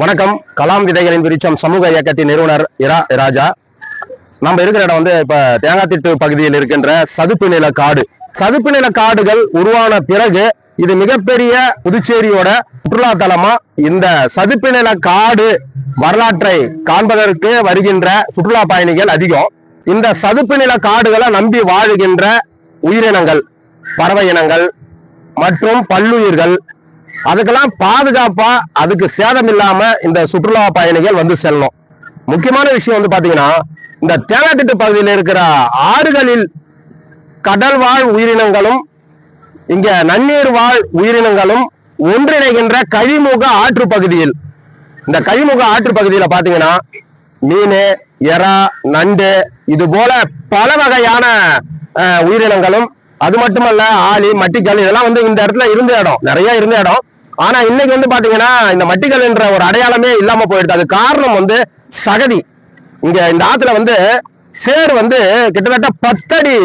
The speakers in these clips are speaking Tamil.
வணக்கம். கலாம் விதைகளின் விருச்சம் சமூக இயக்கத்தின் நிறுவனர் இரா ராஜா. நம்ம இருக்கிற இடம் வந்து இப்ப தேங்காத்திட்டு பகுதியில் இருக்கின்ற சதுப்பு நில காடு. சதுப்பு நில காடுகள் உருவான பிறகு இது மிகப்பெரிய புதுச்சேரியோட சுற்றுலா தலமா இந்த சதுப்பு நில காடு வரலாற்றை காண்பதற்கு வருகின்ற சுற்றுலா பயணிகள் அதிகம். இந்த சதுப்பு நில காடுகளை நம்பி வாழுகின்ற உயிரினங்கள் பறவை இனங்கள் மற்றும் பல்லுயிர்கள் அதுக்கெல்லாம் பாதுகாப்பா அதுக்கு சேதம் இல்லாம இந்த சுற்றுலா பயணிகள் வந்து செல்லணும். முக்கியமான விஷயம் வந்து பாத்தீங்கன்னா இந்த தேங்காத்திட்டு பகுதியில் இருக்கிற ஆறுகளில் கடல் வாழ் உயிரினங்களும் இங்க நன்னீர் வாழ் உயிரினங்களும் ஒன்றிணைகின்ற கழிமுக ஆற்று பகுதியில். இந்த கழிமுக ஆற்று பகுதியில் பாத்தீங்கன்னா மீன் எறா நண்டு இது போல பல வகையான உயிரினங்களும் அது மட்டுமல்ல ஆளி மட்டிக்கல் இதெல்லாம் வந்து இந்த இடத்துல இருந்த இடம். நிறைய இருந்த இடம். ஆனா இன்னைக்கு வந்து பாத்தீங்கன்னா இந்த மட்டிக்கல் என்ற ஒரு அடையாளமே இல்லாம போயிடுது. அது காரணம் வந்து சகதி. இங்க இந்த ஆத்துல வந்து சேர் வந்து கிட்டத்தட்ட பத்தடி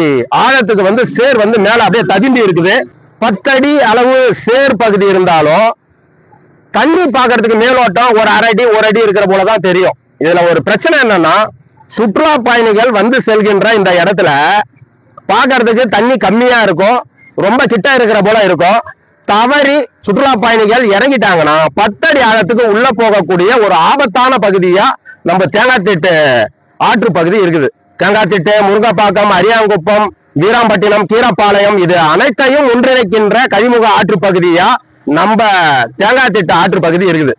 ஆழத்துக்கு வந்து சேர் வந்து மேல அப்படியே ததிம்பி இருக்குது. பத்தடி அளவு சேர் பகுதி இருந்தாலும் தண்ணி பார்க்கறதுக்கு மேலோட்டம் ஒரு அரை அடி ஒரு அடி இருக்கிற போலதான் தெரியும். இதுல ஒரு பிரச்சனை என்னன்னா சுற்றுலா பயணிகள் வந்து செல்கின்ற இந்த இடத்துல பார்க்கறதுக்கு தண்ணி கம்மியா இருக்கும். ரொம்ப கிட்ட இருக்கிற போல இருக்கும். தவறி சுற்றுலா பயணிகள் இறங்கிட்டாங்கன்னா பத்தடி ஆழத்துக்கு உள்ள போகக்கூடிய ஒரு ஆபத்தான பகுதியா நம்ம தேங்காய்த்திட்டு ஆற்று பகுதி இருக்குது. தேங்காய்த்திட்டு முருங்கப்பாக்கம் அரியாங்குப்பம் வீராம்பட்டினம் கீரப்பாளையம் இது அனைத்தையும் ஒன்றிணைக்கின்ற கழிமுக ஆற்று பகுதியா நம்ம தேங்காய்த்திட்டு ஆற்று பகுதி இருக்குது.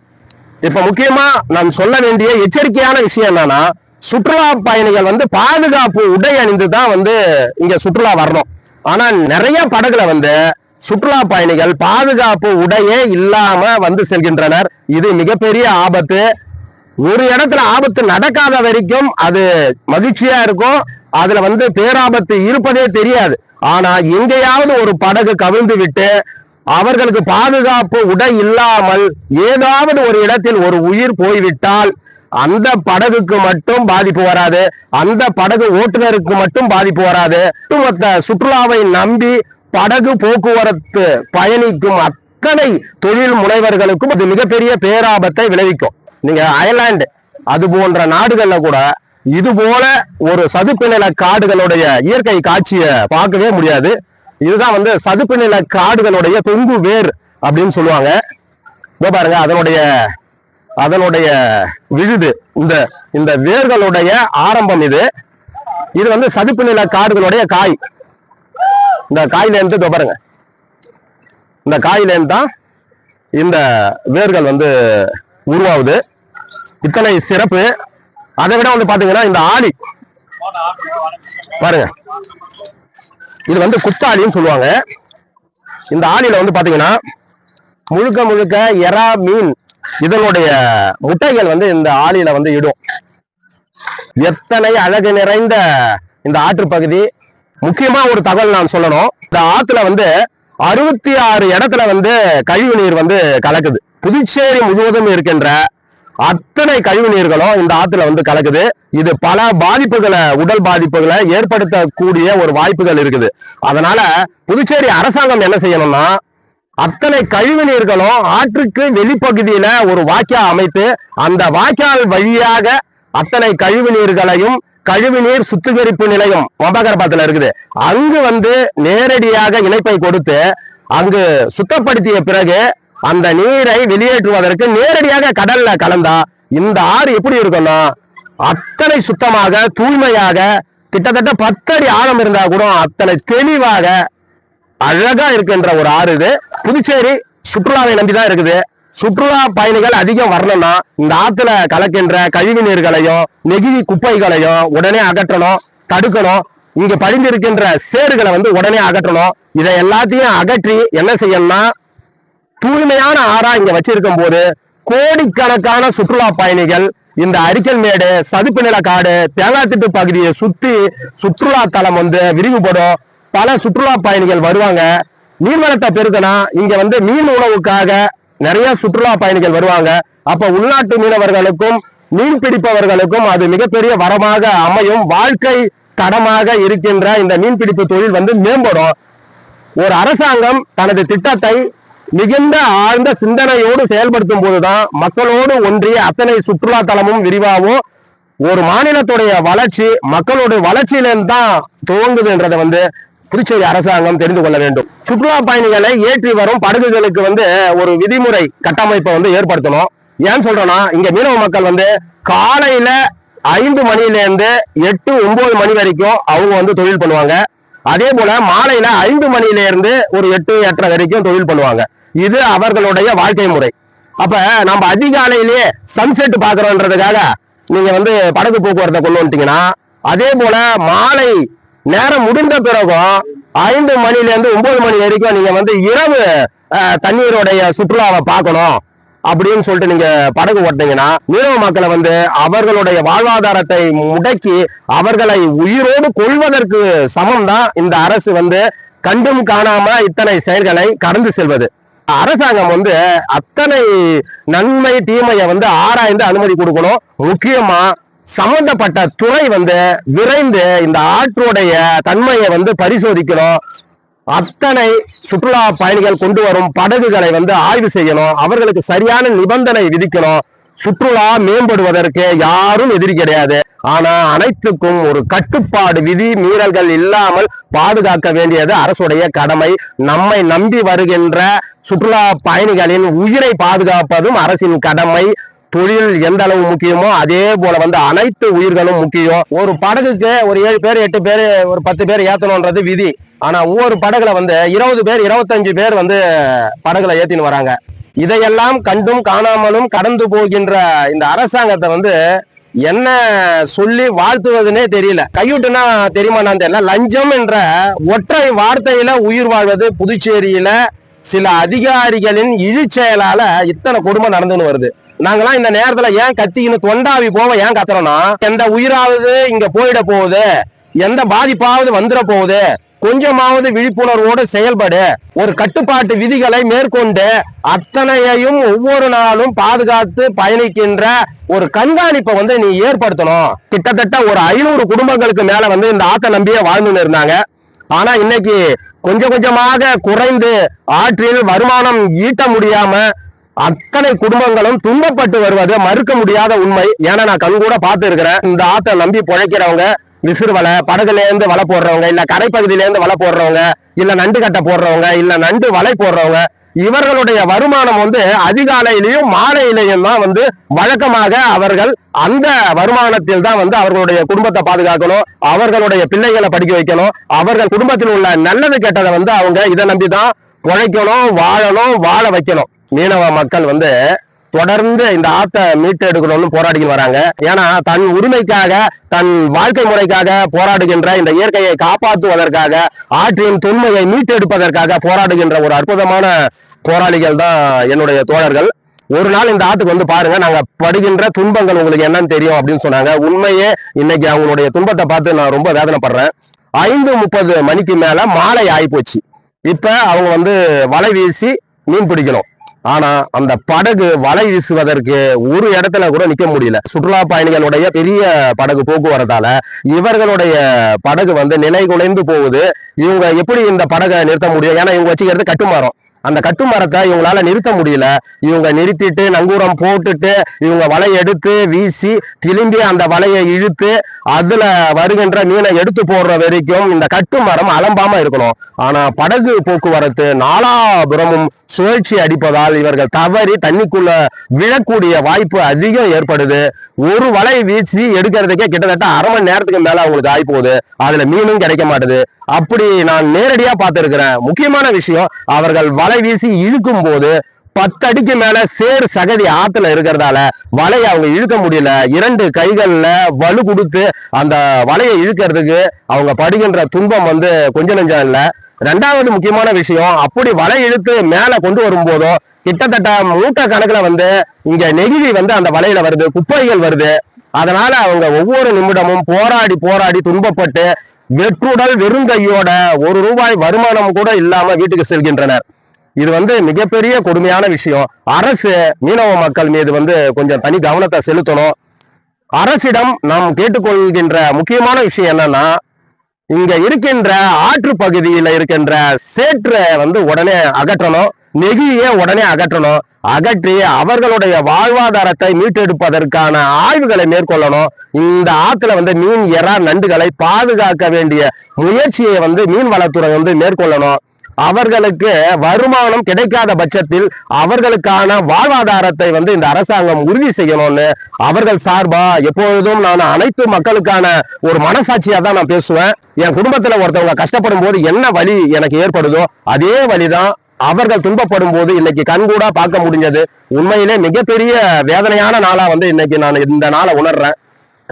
இப்ப முக்கியமா நாம் சொல்ல வேண்டிய எச்சரிக்கையான விஷயம் என்னன்னா சுற்றுலா பயணிகள் வந்து பாதுகாப்பு உடை அணிந்து தான் வந்து இங்க சுற்றுலா வரணும். ஆனா நிறைய படகுல வந்து சுற்றுலா பயணிகள் பாதுகாப்பு உடையே இல்லாம வந்து செல்கின்றனர். இது மிகப்பெரிய ஆபத்து. ஒரு இடத்துல ஆபத்து நடக்காத வரைக்கும் அது மகிழ்ச்சியா இருக்கும். அதுல வந்து பேராபத்து இருப்பதே தெரியாது. ஆனா எங்கேயாவது ஒரு படகு கவிழ்ந்து விட்டு அவர்களுக்கு பாதுகாப்பு உடை இல்லாமல் ஏதாவது ஒரு இடத்தில் ஒரு உயிர் போய்விட்டால் அந்த படகுக்கு மட்டும் பாதிப்பு வராது. அந்த படகு ஓட்டுநருக்கு மட்டும் பாதிப்பு வராது. ஒட்டுமொத்த சுற்றுலாவை நம்பி படகு போக்குவரத்து பயணிக்கும் அத்தனை தொழில் முனைவர்களுக்கும் அது மிகப்பெரிய பேராபத்தை விளைவிக்கும். நீங்க அயர்லாந்து அது போன்ற நாடுகள்ல கூட இது போல ஒரு சதுப்பு நில காடுகளுடைய இயற்கை காட்சியை பார்க்கவே முடியாது. இதுதான் வந்து சதுப்பு நில காடுகளுடைய தொங்கு வேர் அப்படின்னு சொல்லுவாங்க. இதோ பாருங்க அதனுடைய அதனுடைய விழுது இந்த இந்த வேர்களுடைய ஆரம்பம் இது. இது வந்து சதுப்பு நில காடுகளுடைய காய். இந்த காய் இருந்து இதோ பாருங்க. இந்த காய் இருந்து தான் இந்த வேர்கள் வந்து உருவாகுது. இத்தனை சிறப்பு. அதை விட வந்து பார்த்தீங்கன்னா இந்த ஆளி பாருங்க. இது வந்து குத்தாலின்னு சொல்லுவாங்க. இந்த ஆளில வந்து பார்த்தீங்கன்னா முழுக்க முழுக்க எறா மீன் இதனுடைய முட்டைகள் வந்து இந்த ஆலியில் வந்து இடும். எத்தனை அழகு நிறைந்த இந்த ஆற்று பகுதி முக்கியமா ஒரு தகவல் நான் சொல்லணும். இந்த ஆத்துல வந்து அறுபத்தி ஆறு இடத்துல வந்து கழிவு நீர் வந்து கலக்குது. புதுச்சேரி முழுவதும் இருக்கின்ற அத்தனை கழிவு நீர்களும் இந்த ஆத்துல வந்து கலக்குது. இது பல பாதிப்புகளை உடல் பாதிப்புகளை ஏற்படுத்தக்கூடிய ஒரு வாய்ப்புகள் இருக்குது. அதனால புதுச்சேரி அரசாங்கம் என்ன செய்யணும்னா அத்தனை கழிவு நீர்களும் ஆற்றுக்கு வெளிப்பகுதியில ஒரு வாக்கியா அமைத்து அந்த வாய்க்கால் வழியாக அத்தனை கழிவு நீர்களையும் கழிவு நீர் சுத்திகரிப்பு நிலையம் மொபகரபாத்துல இருக்குது. அங்கு வந்து நேரடியாக இணைப்பை கொடுத்து அங்கு சுத்தப்படுத்திய பிறகு அந்த நீரை வெளியேற்றுவதற்கு நேரடியாக கடல்ல கலந்தா இந்த ஆறு எப்படி இருக்கும்னா அத்தனை சுத்தமாக தூய்மையாக கிட்டத்தட்ட பத்தடி ஆழம் இருந்தா கூட அத்தனை தெளிவாக அழகா இருக்கின்ற ஒரு ஆறு இது. புதுச்சேரி சுற்றுலாவை நம்பிதான் இருக்குது. சுற்றுலா பயணிகள் அதிகம் வரணும்னா இந்த ஆத்துல கலக்கின்ற கழிவு நீர்களையும் நெகிழி குப்பைகளையும் உடனே அகற்றணும் தடுக்கணும். இங்க படிந்திருக்கின்ற சேறுகளை வந்து உடனே அகற்றணும். இதை எல்லாத்தையும் அகற்றி என்ன செய்யணும்னா தூய்மையான ஆறா இங்க வச்சிருக்கும் போது கோடிக்கணக்கான சுற்றுலா பயணிகள் இந்த அரிக்கல் மேடு சதுப்பு நில காடு தேங்காய்த்திட்டு பகுதியை சுத்தி சுற்றுலா தலம் வந்து விரிவுபடும். பல சுற்றுலா பயணிகள் வருவாங்க. நீர்வளத்தை பெருக்கனா இங்க வந்து மீன் உணவுக்காக நிறைய சுற்றுலா பயணிகள் வருவாங்க. அப்ப உள்நாட்டு மீனவர்களுக்கும் மீன் பிடிப்பவர்களுக்கும் அது மிகப்பெரிய வரமாக அமையும். வாழ்க்கை தடமாக இருக்கின்ற இந்த மீன்பிடிப்பு தொழில் வந்து மேம்படும். ஒரு அரசாங்கம் தனது திட்டத்தை மிகுந்த ஆழ்ந்த சிந்தனையோடு செயல்படுத்தும் போதுதான் மக்களோடு ஒன்றிய அத்தனை சுற்றுலா தலமும் விரிவாகும் ஒரு மாநிலத்துடைய வளர்ச்சி மக்களுடைய வளர்ச்சியிலேருந்து தான் துவங்குதுன்றதை வந்து புதுச்சேரி அரசாங்கம் தெரிந்து கொள்ள வேண்டும். சுற்றுலா பயணிகளை ஏற்றி வரும் படகுகளுக்கு வந்து ஒரு விதிமுறை கட்டமைப்பை வந்து ஏற்படுத்தணும். ஏன் சொல்றேன்னா இங்க மீனவ மக்கள் வந்து காலையில ஐந்து மணியிலேருந்து எட்டு ஒன்பது மணி வரைக்கும் அவங்க வந்து தொழில் பண்ணுவாங்க. அதே போல மாலையில ஐந்து மணிலேருந்து ஒரு எட்டு எட்டரை வரைக்கும் தொழில் பண்ணுவாங்க. இது அவர்களுடைய வாழ்க்கை முறை. அப்ப நம்ம அதிகாலையிலேயே சன்செட் பாக்குறோன்றதுக்காக நீங்க வந்து படகு போக்குவரத்தை கொண்டு வந்துட்டீங்கன்னா அதே போல மாலை நேரம் முடிந்த பிறகும் ஐந்து மணில இருந்து ஒன்பது மணி வரைக்கும் நீங்க வந்து இரவு தண்ணீருடைய சுற்றுலாவை பார்க்கணும் அப்படின்னு சொல்லிட்டு நீங்க படகு ஓட்டினீங்கன்னா மீனவ மக்களை வந்து அவர்களுடைய வாழ்வாதாரத்தை முடக்கி அவர்களை உயிரோடு கொள்வதற்கு சமம் தான் இந்த அரசு வந்து கண்டும் காணாம இத்தனை செயல்களை கடந்து செல்வது. அரசாங்கம் வந்து அத்தனை நன்மை தீமையை வந்து ஆராய்ந்து அனுமதி கொடுக்கணும். முக்கியமா சம்பந்தப்பட்ட துறை வந்து விரைந்து இந்த ஆற்றுடைய தன்மையை வந்து பரிசோதிக்கணும். அத்தனை சுற்றுலா பயணிகள் கொண்டு வரும் படகுகளை வந்து ஆய்வு செய்யணும். அவர்களுக்கு சரியான நிபந்தனை விதிக்கணும். சுற்றுலா மேம்படுவதற்கு யாரும் எதிரி கிடையாது. ஆனா அனைத்துக்கும் ஒரு கட்டுப்பாடு விதி மீறல்கள் இல்லாமல் பாதுகாக்க வேண்டியது அரசுடைய கடமை. நம்மை நம்பி வருகின்ற சுற்றுலா பயணிகளின் உயிரை பாதுகாப்பதும் அரசின் கடமை. தொழில் எந்த அளவு முக்கியமோ அதே போல வந்து அனைத்து உயிர்களும் முக்கியம். ஒரு படகுக்கு ஒரு ஏழு பேர் எட்டு பேர் ஒரு பத்து பேர் ஏத்தணும்ன்றது விதி. ஆனா ஒவ்வொரு படகுல வந்து இருபது பேர் இருபத்தஞ்சு பேர் வந்து படகுல ஏத்தின்னு வராங்க. இதையெல்லாம் கண்டும் காணாமலும் கடந்து போகின்ற இந்த அரசாங்கத்தை வந்து என்ன சொல்லி வாழ்த்துவதுனே தெரியல. கையூட்டுனா தெரியுமான்னு தெரியல. லஞ்சம் என்ற ஒற்றை வார்த்தையில உயிர் வாழ்வது புதுச்சேரியில சில அதிகாரிகளின் இழிச்செயலால இத்தனை கொடுமை நடந்துன்னு வருது. நாங்கெல்லாம் இந்த நேரத்துல ஏன் கத்திக்கின்னு தொண்டாவி போவ ஏன் கத்துறோம்னா எந்த உயிராவது இங்க போயிட போகுது எந்த பாதிப்பாவது வந்துட போகுது கொஞ்சமாவது விழிப்புணர்வோடு செயல்படு ஒரு கட்டுப்பாட்டு விதிகளை மேற்கொண்டு அத்தனையையும் ஒவ்வொரு நாளும் பாதுகாத்து பயணிக்கின்ற ஒரு கண்காணிப்பை வந்து நீ ஏற்படுத்தணும். கிட்டத்தட்ட ஒரு ஐநூறு குடும்பங்களுக்கு மேல வந்து இந்த ஆத்த நம்பியே வாழ்ந்துன்னு இருந்தாங்க. ஆனா இன்னைக்கு கொஞ்சம் கொஞ்சமாக குறைந்து ஆற்றில் வருமானம் ஈட்ட முடியாம அத்தனை குடும்பங்களும் துன்பப்பட்டு வருவது மறுக்க முடியாத உண்மை. ஏன்னா நான் கண் கூட பார்த்து இருக்கிறேன் இந்த ஆத்தை நம்பி பிழைக்கிறவங்க விசிறு வலை படகுல இருந்து வலை போடுறவங்க இல்ல கரைப்பகுதியில இருந்து வலை போடுறவங்க இல்ல நண்டு கட்டை போடுறவங்க இல்ல நண்டு வலை போடுறவங்க இவர்களுடைய வருமானம் வந்து அதிகாலையிலையும் மாலையிலையும் தான் வந்து வழக்கமாக அவர்கள் அந்த வருமானத்தில் தான் வந்து அவர்களுடைய குடும்பத்தை பாதுகாக்கணும் அவர்களுடைய பிள்ளைகளை படிக்க வைக்கணும் அவர்கள் குடும்பத்தில் உள்ள நல்லது கெட்டதை வந்து அவங்க இதை நம்பி தான் உழைக்கணும் வாழணும் வாழ வைக்கணும். மீனவ மக்கள் வந்து தொடர்ந்து இந்த ஆத்தை மீட்டு எடுக்கணும்னு போராடிக்கிட்டு வராங்க. ஏன்னா தன் உரிமைக்காக தன் வாழ்க்கை முறைக்காக போராடுகின்ற இந்த இயற்கையை காப்பாற்றுவதற்காக ஆற்றின் தொன்மையை மீட்டெடுப்பதற்காக போராடுகின்ற ஒரு அற்புதமான போராளிகள் தான் என்னுடைய தோழர்கள். ஒரு நாள் இந்த ஆத்துக்கு வந்து பாருங்க நாங்க படுகின்ற துன்பங்கள் உங்களுக்கு என்னன்னு தெரியும் அப்படின்னு சொன்னாங்க. உண்மையே இன்னைக்கு அவங்களுடைய துன்பத்தை பார்த்து நான் ரொம்ப வேதனைப்படுறேன். ஐந்து முப்பது மணிக்கு மேல மாலை ஆயிப்போச்சு. இப்ப அவங்க வந்து வலை வீசி மீன் பிடிக்கணும். ஆனா அந்த படகு வலை வீசுவதற்கு ஒரு இடத்துல கூட நிக்க முடியல. சுற்றுலா பயணிகளுடைய பெரிய படகு போக்குவரத்தால இவர்களுடைய படகு வந்து நிலை குலைந்து போகுது. இவங்க எப்படி இந்த படகை நிறுத்த முடியும்? ஏன்னா இவங்க வச்சுக்கிறது கட்டுமரம் அந்த கட்டுமரத்தை இவங்களால நிறுத்த முடியல. இவங்க நிறுத்திட்டு நங்கூரம் போட்டுட்டு இவங்க வலையை எடுத்து வீசி திரும்பி அந்த வலையை இழுத்து அதுல வருகின்ற மீனை எடுத்து போடுற வரைக்கும் இந்த கட்டுமரம் அலம்பாம இருக்கணும். ஆனா படகு போக்குவரத்து நாலாபுரமும் சுழற்சி அடிப்பதால் இவர்கள் தவறி தண்ணிக்குள்ள விழக்கூடிய வாய்ப்பு அதிகம் ஏற்படுது. ஒரு வலை வீசி எடுக்கிறதுக்கே கிட்டத்தட்ட அரை மணி நேரத்துக்கு மேல அவங்களுக்கு ஆகி போகுது அதுல மீனும் கிடைக்க மாட்டுது. அப்படி நான் நேரடியா பார்த்திருக்கிறேன். முக்கியமான விஷயம் அவர்கள் வலை வீசி இழுக்கும் போது பத்து அடிக்கு மேல சேர் சகதி ஆத்துல இருக்கிறதால வலையை அவங்க இழுக்க முடியல. இரண்டு கைகள்ல வலு கொடுத்து அந்த வலையை இழுக்கிறதுக்கு அவங்க படுகின்ற துன்பம் வந்து கொஞ்ச நெஞ்சம் இல்லை. ரெண்டாவது முக்கியமான விஷயம் அப்படி வலை இழுத்து மேல கொண்டு வரும்போதும் கிட்டத்தட்ட மூட்டை கணக்குல வந்து இங்க நெகிழி வந்து அந்த வலையில வருது குப்பைகள் வருது. அதனால அவங்க ஒவ்வொரு நிமிடமும் போராடி போராடி துன்பப்பட்டு வெற்றுடல் வெறுங்கையோட ஒரு ரூபாய் வருமானம் கூட இல்லாம வீட்டுக்கு செல்கின்றனர். இது வந்து மிகப்பெரிய கொடுமையான விஷயம். அரசு மீனவ மக்கள் மீது வந்து கொஞ்சம் தனி கவனத்தை செலுத்தணும். அரசிடம் நாம் கேட்டுக்கொள்கின்ற முக்கியமான விஷயம் என்னன்னா இங்க இருக்கின்ற ஆற்று பகுதியில இருக்கின்ற சேற்றை வந்து உடனே அகற்றணும். நெகிழியை உடனே அகற்றணும். அகற்றி அவர்களுடைய வாழ்வாதாரத்தை மீட்டெடுப்பதற்கான ஆய்வுகளை மேற்கொள்ளணும். இந்த ஆற்றுல வந்து மீன் எறா நண்டுகளை பாதுகாக்க வேண்டிய முயற்சியை வந்து மீன்வளத்துறை வந்து மேற்கொள்ளணும். அவர்களுக்கு வருமானம் கிடைக்காத பட்சத்தில் அவர்களுக்கான வாழ்வாதாரத்தை வந்து இந்த அரசாங்கம் உறுதி செய்யணும்னு அவர்கள் சார்பா எப்பொழுதும் நான் அனைத்து மக்களுக்கான ஒரு மனசாட்சியா தான் நான் பேசுவேன். என் குடும்பத்துல ஒருத்தவங்க கஷ்டப்படும் போது என்ன வழி எனக்கு ஏற்படுதோ அதே வழிதான் அவர்கள் துன்பப்படும் போது இன்னைக்கு கண்கூடா பார்க்க முடிஞ்சது. உண்மையிலே மிகப்பெரிய வேதனையான நாளா வந்து இன்னைக்கு நான் இந்த நாளை உணர்றேன்.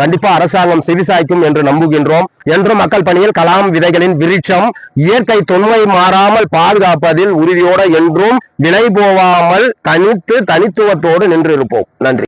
கண்டிப்பா அரசாங்கம் செவிசாய்க்கும் என்று நம்புகின்றோம். என்று மக்கள் பணியில் கலாம் விதைகளின் விருட்சம் இயற்கை தொன்மை மாறாமல் பாதுகாப்பதில் உறுதியோட என்றும் விலை போவாமல் தனித்து தனித்துவத்தோடு நின்று இருப்போம். நன்றி.